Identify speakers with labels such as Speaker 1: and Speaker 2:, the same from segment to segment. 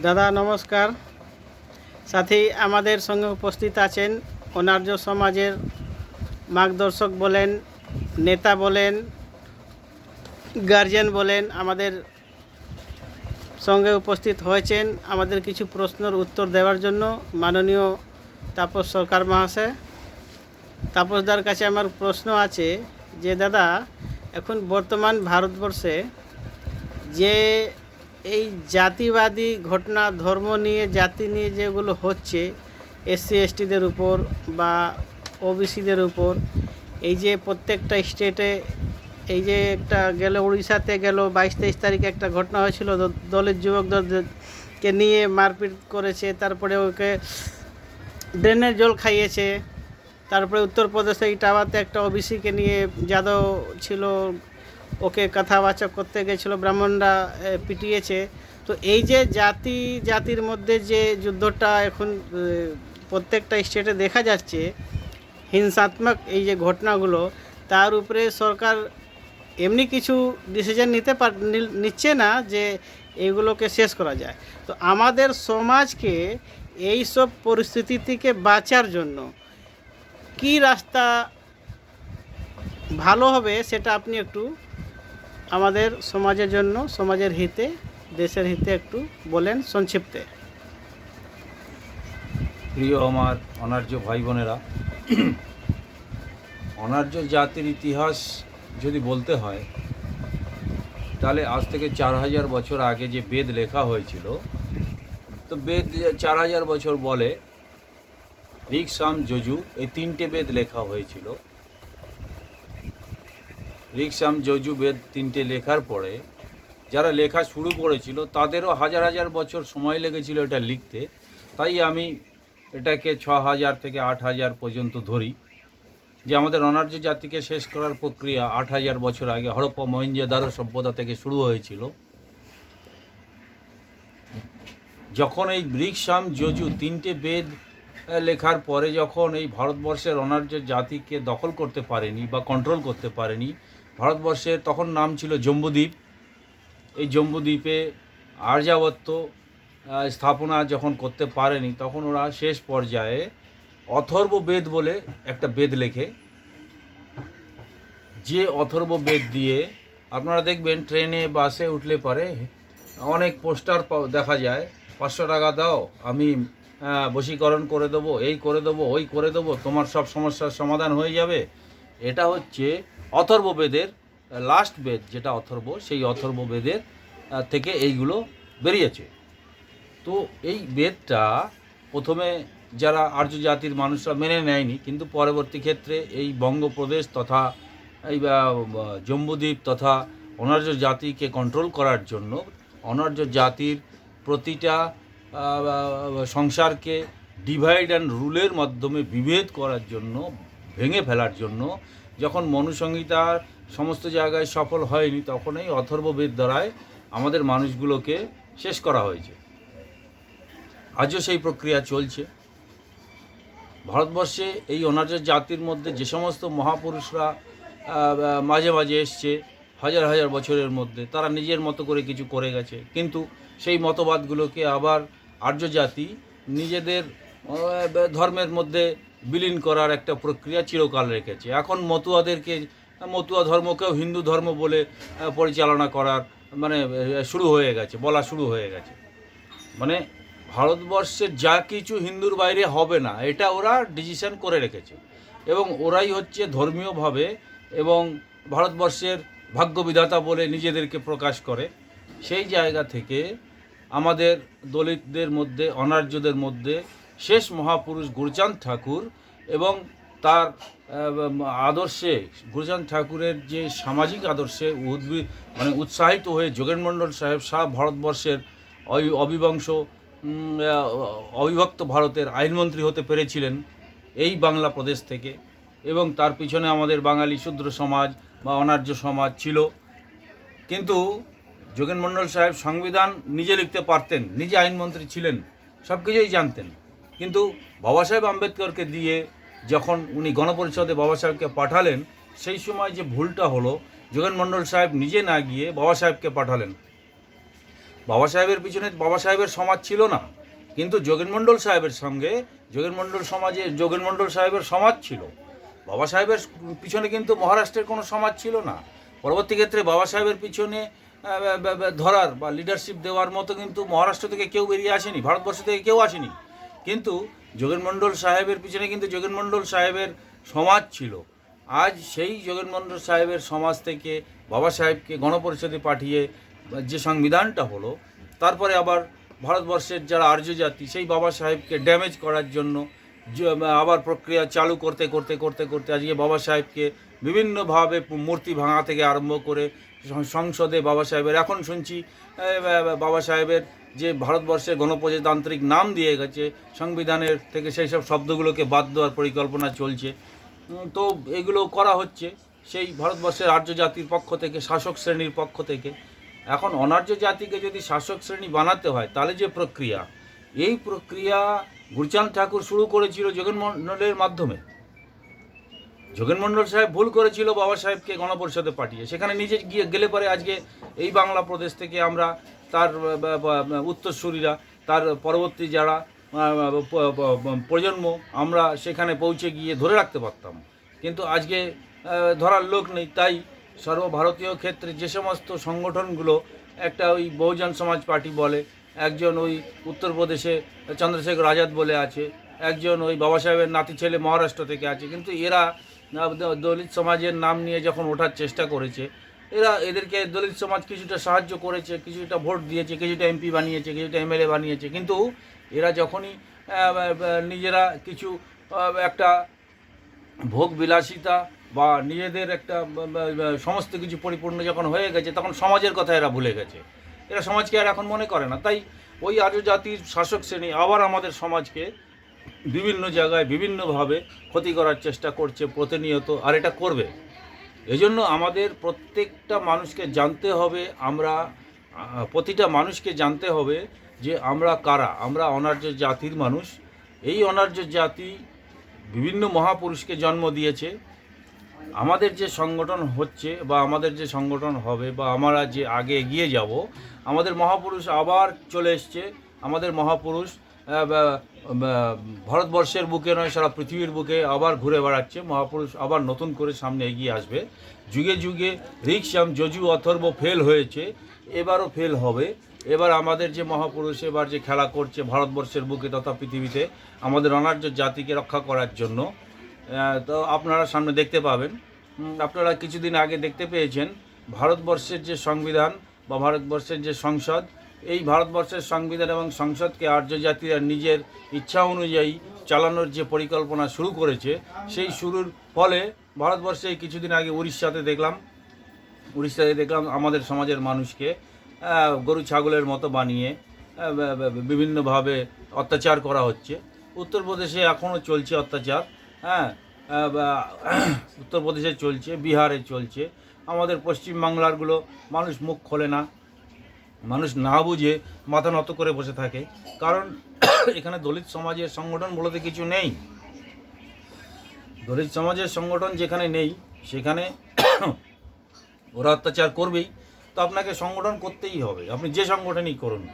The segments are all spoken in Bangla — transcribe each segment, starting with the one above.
Speaker 1: দাদা, নমস্কার। সাথী, আমাদের সঙ্গে উপস্থিত আছেন অনার্য সমাজের মার্গদর্শক বলেন, নেতা বলেন গার্জেন বলেন, আমাদের সঙ্গে উপস্থিত হয়েছেন। আমাদের কিছু প্রশ্নের উত্তর দেওয়ার জন্য মাননীয় তাপস সরকার মহাশয়। তাপসদার কাছে আমার প্রশ্ন আছে যে, দাদা, এখন বর্তমান ভারতবর্ষে যে এই জাতিবাদী ঘটনা, ধর্ম নিয়ে, জাতি নিয়ে যেগুলো হচ্ছে এসসি এসটিদের উপর বা ওবিসিদের উপর, এই যে প্রত্যেকটা স্টেটে, এই যে একটা গেল উড়িষ্যাতে গেল বাইশ তেইশ তারিখে একটা ঘটনা হয়েছিল, দ- দলিত যুবকদেরকে নিয়ে মারপিট করেছে, তারপরে ওকে ড্রেনের জল খাইয়েছে, তারপরে উত্তরপ্রদেশে ইটাওয়াতে একটা ওবিসিকে নিয়ে যাদব ছিল ওকে কথাবাচক করতে গেছিল, ব্রাহ্মণরা পিটিয়েছে। তো এই যে জাতি, জাতির মধ্যে যে যুদ্ধটা এখন প্রত্যেকটা স্টেটে দেখা যাচ্ছে, হিংসাত্মক এই যে ঘটনাগুলো, তার উপরে সরকার এমনি কিছু ডিসিশন নিতে পার নিচ্ছে না যে এইগুলোকে শেষ করা যায়। তো আমাদের সমাজকে এই সব পরিস্থিতি থেকে বাঁচার জন্য কি রাস্তা ভালো হবে সেটা আপনি একটু আমাদের সমাজের জন্য, সমাজের হিতে, দেশের হিতে একটু বলেন সংক্ষিপ্তে।
Speaker 2: প্রিয় আমার অনার্য ভাই বোনেরা অনার্য জাতির ইতিহাস যদি বলতে হয়, তাহলে আজ থেকে চার হাজার বছর আগে যে বেদ লেখা হয়েছিল, তো বেদ চার হাজার বছর বলে ঋক সাম যজু এই তিনটে বেদ লেখা হয়েছিল। ঋক সাম যজু বেদ তিনটে লেখার পরে যারা লেখা শুরু করেছিল, তাদেরও হাজার হাজার বছর সময় লেগেছিল এটা লিখতে। তাই আমি এটাকে ছ হাজার থেকে আট হাজার পর্যন্ত ধরি, যে আমাদের অনার্য জাতিকে শেষ করার প্রক্রিয়া আট হাজার বছর আগে হরপ্পা মহেঞ্জোদারো সভ্যতা থেকে শুরু হয়েছিল। যখন এই ব্রিকসাম যজু তিনটে বেদ লেখার পরে যখন এই ভারতবর্ষের অনার্য জাতিকে দখল করতে পারেনি বা কন্ট্রোল করতে পারেনি ভারতবর্ষের তখন নাম ছিল জম্বুদ্বীপ। এই জম্বুদ্বীপে আর্যাবত্য স্থাপনা যখন করতে পারেনি, তখন ওরা শেষ পর্যায়ে অথর্ব বেদ বলে একটা বেদ লেখে। যে অথর্ব বেদ দিয়ে আপনারা দেখবেন ট্রেনে, বাসে উঠলে পরে অনেক পোস্টার দেখা যায়, পাঁচশো টাকা দাও, আমি বশীকরণ করে দেবো, এই করে দেবো, ওই করে দেবো, তোমার সব সমস্যার সমাধান হয়ে যাবে। এটা হচ্ছে অথর্ব বেদের লাস্ট বেদ যেটা অথর্ব, সেই অথর্ব বেদের থেকে এইগুলো বেরিয়েছে। তো এই বেদটা প্রথমে যারা আর্য জাতির মানুষরা মেনে নেয়নি, কিন্তু পরবর্তী ক্ষেত্রে এই বঙ্গপ্রদেশ তথা এই জম্বুদ্বীপ তথা অনার্য জাতিকে কন্ট্রোল করার জন্য অনার্য জাতির প্রতিটা সংসারকে ডিভাইড অ্যান্ড রুলের মাধ্যমে বিভেদ করার জন্য, ভেঙে ফেলার জন্য যখন মনুসংহিতার সমস্ত জায়গায় সফল হয়নি, তখন এই অথর্ববেদ দ্বারায় আমাদের মানুষগুলোকে শেষ করা হয়েছে। আজও সেই প্রক্রিয়া চলছে। ভারতবর্ষে এই অনার্য জাতির মধ্যে যে সমস্ত মহাপুরুষরা মাঝে মাঝে এসছে, হাজার হাজার বছরের মধ্যে, তারা নিজের মতো করে কিছু করে গেছে। কিন্তু সেই মতবাদগুলোকে আবার আর্য জাতি নিজেদের ধর্মের মধ্যে বিলীন করার একটা প্রক্রিয়া চিরকাল রেখেছে। এখন মতুয়াদেরকে, মতুয়া ধর্মকেও হিন্দু ধর্ম বলে পরিচালনা করার মানে শুরু হয়ে গেছে, বলা শুরু হয়ে গেছে। মানে ভারতবর্ষের যা কিছু হিন্দুর বাইরে হবে না, এটা ওরা ডিসিশন করে রেখেছে। এবং ওরাই হচ্ছে ধর্মীয়ভাবে এবং ভারতবর্ষের ভাগ্যবিধাতা বলে নিজেদেরকে প্রকাশ করে। সেই জায়গা থেকে আমাদের দলিতদের মধ্যে, অনার্যদের মধ্যে শেষ মহাপুরুষ গুরচাঁদ ঠাকুর এবং তার আদর্শে, গুরচাঁদ ঠাকুরের যে সামাজিক আদর্শে উদ্ভিদ মানে উৎসাহিত হয়ে যোগেনমণ্ডল সাহেব সারা ভারতবর্ষের অবি- অবিবংশ অবিভক্ত ভারতের আইনমন্ত্রী হতে পেরেছিলেন এই বাংলা প্রদেশ থেকে এবং তার পিছনে আমাদের বাঙালি শূদ্র সমাজ বা অনার্য সমাজ ছিল। কিন্তু যোগেন মণ্ডল সাহেব সংবিধান নিজে লিখতে পারতেন, নিজে আইনমন্ত্রী ছিলেন সব কিছুই জানতেন। কিন্তু বাবা সাহেব আম্বেদকরকে দিয়ে যখন উনি গণপরিষদে বাবা সাহেবকে পাঠালেন, সেই সময় যে ভুলটা হলো, যোগেন মণ্ডল সাহেব নিজে না গিয়ে বাবা সাহেবকে পাঠালেন। বাবা সাহেবের পিছনে বাবা সাহেবের সমাজ ছিল না, কিন্তু যোগেনমণ্ডল সাহেবের সঙ্গে যোগেনমণ্ডল সমাজে যোগেনমণ্ডল সাহেবের সমাজ ছিল। বাবা সাহেবের পিছনে কিন্তু মহারাষ্ট্রের কোনো সমাজ ছিল না। পরবর্তী ক্ষেত্রে বাবা সাহেবের পিছনে ধরার বা লিডারশিপ দেওয়ার মতো কিন্তু মহারাষ্ট্র থেকে কেউ বেরিয়ে আসেনি, ভারতবর্ষ থেকে কেউ আসেনি। কিন্তু যোগেনমণ্ডল সাহেবের পিছনে কিন্তু যোগেনমণ্ডল সাহেবের সমাজ ছিল। আজ সেই যোগেনমণ্ডল সাহেবের সমাজ থেকে বাবা সাহেবকে গণপরিষদে পাঠিয়ে যে সংবিধানটা হলো, তারপরে আবার ভারতবর্ষের যারা আর্য জাতি সেই বাবা সাহেবকে ড্যামেজ করার জন্য আবার প্রক্রিয়া চালু করতে করতে করতে করতে আজকে বাবা সাহেবকে বিভিন্নভাবে মূর্তি ভাঙা থেকে আরম্ভ করে সংসদে বাবা সাহেবের, এখন শুনছি বাবা সাহেবের যে ভারতবর্ষের গণপ্রজাতান্ত্রিক নাম দিয়ে গেছে, সংবিধানের থেকে সেই সব শব্দগুলোকে বাদ দেওয়ার পরিকল্পনা চলছে। তো এগুলো করা হচ্ছে সেই ভারতবর্ষের আর্য জাতির পক্ষ থেকে, শাসক শ্রেণির পক্ষ থেকে। এখন অনার্য জাতিকে যদি শাসক শ্রেণি বানাতে হয়, তাহলে যে প্রক্রিয়া? এই প্রক্রিয়া গুরচাঁদ ঠাকুর শুরু করেছিল জগন্মন্ডলের মাধ্যমে। যোগেনমন্ডল সাহেব ভুল করেছিল বাবা সাহেবকে গণপরিষদে পাঠিয়ে। সেখানে নিজে গিয়ে গেলে পরে আজকে এই বাংলা প্রদেশ থেকে আমরা তার উত্তরসূরিরা, তার পরবর্তী যারা প্রজন্ম, আমরা সেখানে পৌঁছে গিয়ে ধরে রাখতে পারতাম। কিন্তু আজকে ধরার লোক নেই, তাই সর্বভারতীয় ক্ষেত্রে যে সমস্ত সংগঠনগুলো, একটা ওই বহুজন সমাজ পার্টি বলে, একজন ওই উত্তরপ্রদেশে চন্দ্রশেখর আজাদ বলে আছে, একজন ওই বাবা সাহেবের নাতি ছেলে মহারাষ্ট্র থেকে আছে, কিন্তু এরা দলিত সমাজের নাম নিয়ে যখন ওঠার চেষ্টা করেছে এরা এদেরকে দলিত সমাজ কিছুটা সাহায্য করেছে, কিছুটা ভোট দিয়েছে, কিছুটা এমপি বানিয়েছে, কিছুটা এমএলএ বানিয়েছে। কিন্তু এরা যখনই নিজেরা কিছু একটা ভোগ বিলাসিতা বা নিজেদের একটা সমস্ত কিছু পরিপূর্ণ যখন হয়ে গেছে, তখন সমাজের কথা এরা ভুলে গেছে। এরা সমাজকে আর এখন মনে করে না। তাই ওই আর্য জাতির শাসক শ্রেণি আবার আমাদের সমাজকে বিভিন্ন জায়গায় বিভিন্নভাবে ক্ষতি করার চেষ্টা করছে প্রতিনিয়ত, আর এটা করবে। এজন্য আমাদের প্রত্যেকটা মানুষকে জানতে হবে, আমরা প্রতিটা মানুষকে জানতে হবে যে আমরা কারা? আমরা অনার্য জাতির মানুষ। এই অনার্য জাতি বিভিন্ন মহাপুরুষকে জন্ম দিয়েছে। আমাদের যে সংগঠন হচ্ছে বা আমাদের যে সংগঠন হবে বা আমরা যে আগে এগিয়ে যাব, আমাদের মহাপুরুষ আবার চলে এসছে। আমাদের মহাপুরুষ ভারতবর্ষের বুকে নয়, সারা পৃথিবীর বুকে আবার ঘুরে বেড়াচ্ছে। মহাপুরুষ আবার নতুন করে সামনে এগিয়ে আসবে। যুগে যুগে রিক্সাম যজু অথর্ব ফেল হয়েছে, এবারও ফেল হবে। এবার আমাদের যে মহাপুরুষ এবার যে খেলা করছে ভারতবর্ষের বুকে তথা পৃথিবীতে, আমাদের অনার্য জাতিকে রক্ষা করার জন্য। তো আপনারা সামনে দেখতে পাবেন। আপনারা কিছুদিন আগে দেখতে পেয়েছেন, ভারতবর্ষের যে সংবিধান বা ভারতবর্ষের যে সংসদ এই ভারতবর্ষের সংবিধান এবং সংসদকে আর্য জাতিরা নিজের ইচ্ছা অনুযায়ী চালানোর যে পরিকল্পনা শুরু করেছে, সেই শুরুর ফলে ভারতবর্ষে কিছুদিন আগে উড়িষ্যাতে দেখলাম উড়িষ্যাতে দেখলাম আমাদের সমাজের মানুষকে গরু ছাগলের মতো বানিয়ে বিভিন্নভাবে অত্যাচার করা হচ্ছে। উত্তরপ্রদেশে এখনও চলছে অত্যাচার হ্যাঁ উত্তরপ্রদেশে চলছে, বিহারে চলছে। আমাদের পশ্চিমবাংলারগুলো মানুষ মুখ খোলে না। মানুষ না বুঝে মাথা নত করে বসে থাকে। কারণ এখানে দলিত সমাজের সংগঠন বলতে কিছু নেই। দলিত সমাজের সংগঠন যেখানে নেই, সেখানে ওরা অত্যাচার করবেই। তো আপনাকে সংগঠন করতেই হবে। আপনি যে সংগঠনই করুন,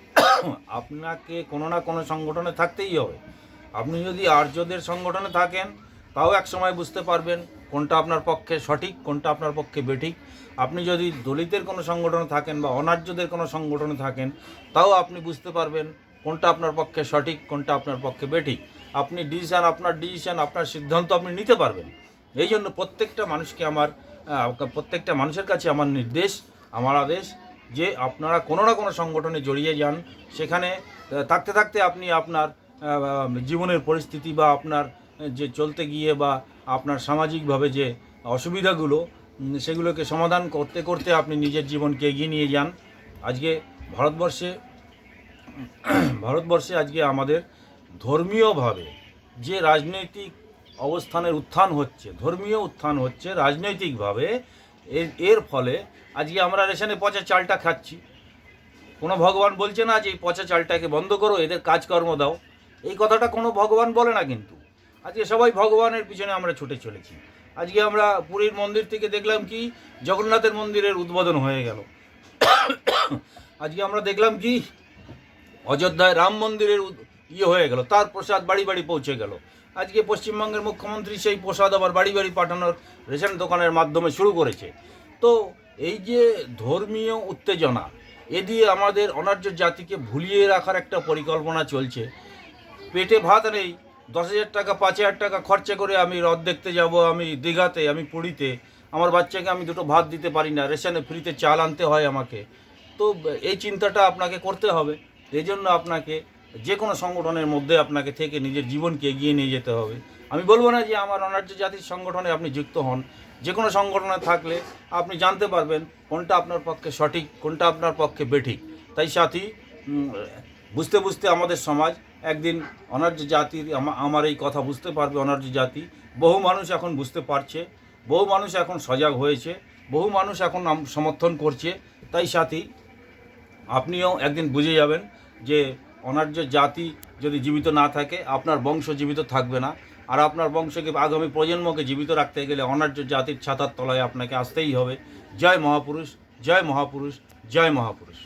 Speaker 2: আপনাকে কোনো না কোনো সংগঠনে থাকতেই হবে। আপনি যদি আর্যদের সংগঠনে থাকেন তাও এক সময় বুঝতে পারবেন কোনটা আপনার পক্ষে সঠিক, কোনটা আপনার পক্ষে বেঠিক। আপনি যদি দলিতের কোনো সংগঠনে থাকেন বা অনার্যদের কোনো সংগঠনে থাকেন, তাও আপনি বুঝতে পারবেন কোনটা আপনার পক্ষে সঠিক, কোনটা আপনার পক্ষে বেঠিক। আপনি ডিসিশন আপনার ডিসিশন আপনার সিদ্ধান্ত আপনি নিতে পারবেন। এই জন্য প্রত্যেকটা মানুষকে আমার প্রত্যেকটা মানুষের কাছে আমার নির্দেশ, আমার আদেশ যে আপনারা কোনো না কোনো সংগঠনে জড়িয়ে যান। সেখানে থাকতে থাকতে আপনি আপনার জীবনের পরিস্থিতি বা আপনার যে চলতে গিয়ে বা আপনার সামাজিকভাবে যে অসুবিধাগুলো সেগুলোকে সমাধান করতে করতে আপনি নিজের জীবনকে এগিয়ে নিয়ে যান। আজকে ভারতবর্ষে ভারতবর্ষে আজকে আমাদের ধর্মীয়ভাবে যে রাজনৈতিক অবস্থানের উত্থান হচ্ছে, ধর্মীয় উত্থান হচ্ছে রাজনৈতিকভাবে, এর এর ফলে আজকে আমরা রেশনে পচা চালটা খাচ্ছি। কোনো ভগবান বলছে না যে এই পচা চালটাকে বন্ধ করো, এদের কাজকর্ম দাও। এই কথাটা কোনো ভগবান বলে না কিন্তু। আজকে সবাই ভগবানের পিছনে আমরা ছুটে চলেছি। আজকে আমরা পুরীর মন্দির থেকে দেখলাম কি, জগন্নাথের মন্দিরের উদ্বোধন হয়ে গেল। আজকে আমরা দেখলাম কি, অযোধ্যায় রাম মন্দিরের ইয়ে হয়ে গেল, তার প্রসাদ বাড়ি বাড়ি পৌঁছে গেল। আজকে পশ্চিমবঙ্গের মুখ্যমন্ত্রী সেই প্রসাদ আবার বাড়ি বাড়ি পাঠানোর রেশন দোকানের মাধ্যমে শুরু করেছে। তো এই যে ধর্মীয় উত্তেজনা, এ দিয়ে আমাদের অনার্য জাতিকে ভুলিয়ে রাখার একটা পরিকল্পনা চলছে। পেটে ভাত নেই দশ হাজার টাকা, পাঁচ হাজার টাকা খরচা করে আমি রথ দেখতে যাব, আমি দীঘাতে, আমি পুরীতে। আমার বাচ্চাকে আমি দুটো ভাত দিতে পারি না, রেশনে ফ্রিতে চাল আনতে হয় আমাকে। তো এই চিন্তাটা আপনাকে করতে হবে। এই জন্য আপনাকে যে কোনো সংগঠনের মধ্যে আপনাকে থেকে নিজের জীবনকে এগিয়ে নিয়ে যেতে হবে। আমি বলব না যে আমার অনার্য জাতির সংগঠনে আপনি যুক্ত হন। যে কোনো সংগঠনে থাকলে আপনি জানতে পারবেন কোনটা আপনার পক্ষে সঠিক, কোনটা আপনার পক্ষে বেঠিক। তাই সাথী বুঝতে বুঝতে আমাদের সমাজ একদিন অনার্য জাতির আমার এই কথা বুঝতে পারবে অনার্য জাতি। বহু মানুষ এখন বুঝতে পারছে। বহু মানুষ এখন সজাগ হয়েছে। বহু মানুষ এখন সমর্থন করছে। তাই সাথী, আপনিও একদিন বুঝে যাবেন যে অনার্য জাতি যদি জীবিত না থাকে, আপনার বংশ জীবিত থাকবে না। আর আপনার বংশকে আগামী প্রজন্মকে জীবিত রাখতে গেলে অনার্য জাতির ছাতার তলায় আপনাকে আসতেই হবে। জয় মহাপুরুষ জয় মহাপুরুষ জয় মহাপুরুষ।